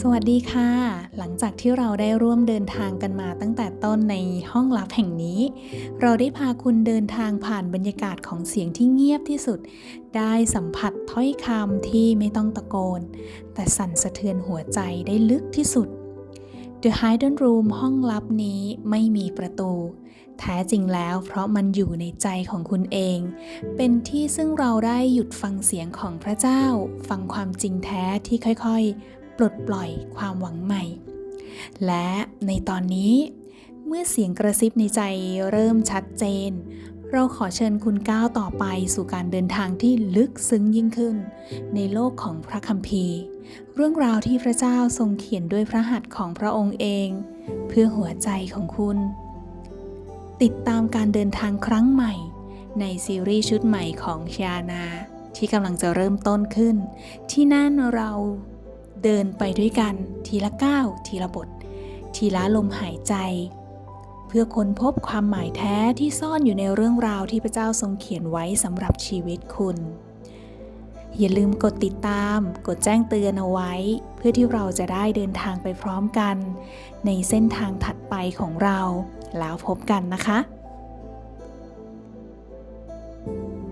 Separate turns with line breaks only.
สวัสดีค่ะ หลังจากที่เราได้ร่วมเดินทางกันมาตั้งแต่ต้นในห้องลับแห่งนี้ เราได้พาคุณเดินทางผ่านบรรยากาศของเสียงที่เงียบที่สุด ได้สัมผัสถ้อยคำที่ไม่ต้องตะโกน แต่สั่นสะเทือนหัวใจได้ลึกที่สุด The Hidden Room ห้องลับนี้ไม่มีประตู แท้จริงแล้วเพราะมันอยู่ในใจของคุณเอง เป็นที่ซึ่งเราได้หยุดฟังเสียงของพระเจ้า ฟังความจริงแท้ที่ค่อยๆ ปลดปล่อยความหวังใหม่ และในตอนนี้เมื่อเสียงกระซิบในใจเริ่มชัดเจน เราขอเชิญคุณก้าวต่อไปสู่การเดินทางที่ลึกซึ้งยิ่งขึ้น ในโลกของพระคัมภีร์ เรื่องราวที่พระเจ้าทรงเขียนด้วยพระหัตถ์ของพระองค์เอง เพื่อหัวใจของคุณ ติดตามการเดินทางครั้งใหม่ ในซีรีส์ชุดใหม่ของชานาที่กำลังจะเริ่มต้นขึ้น ที่นั่นเรา เดินไปด้วยกันทีละก้าวทีละบท ทีละลมหายใจ เพื่อค้นพบความหมายแท้ที่ซ่อนอยู่ในเรื่องราวที่พระเจ้าทรงเขียนไว้สำหรับชีวิตคุณ อย่าลืมกดติดตาม กดแจ้งเตือนเอาไว้ เพื่อที่เราจะได้เดินทางไปพร้อมกัน ในเส้นทางถัดไปของเรา แล้วพบกันนะคะ thank you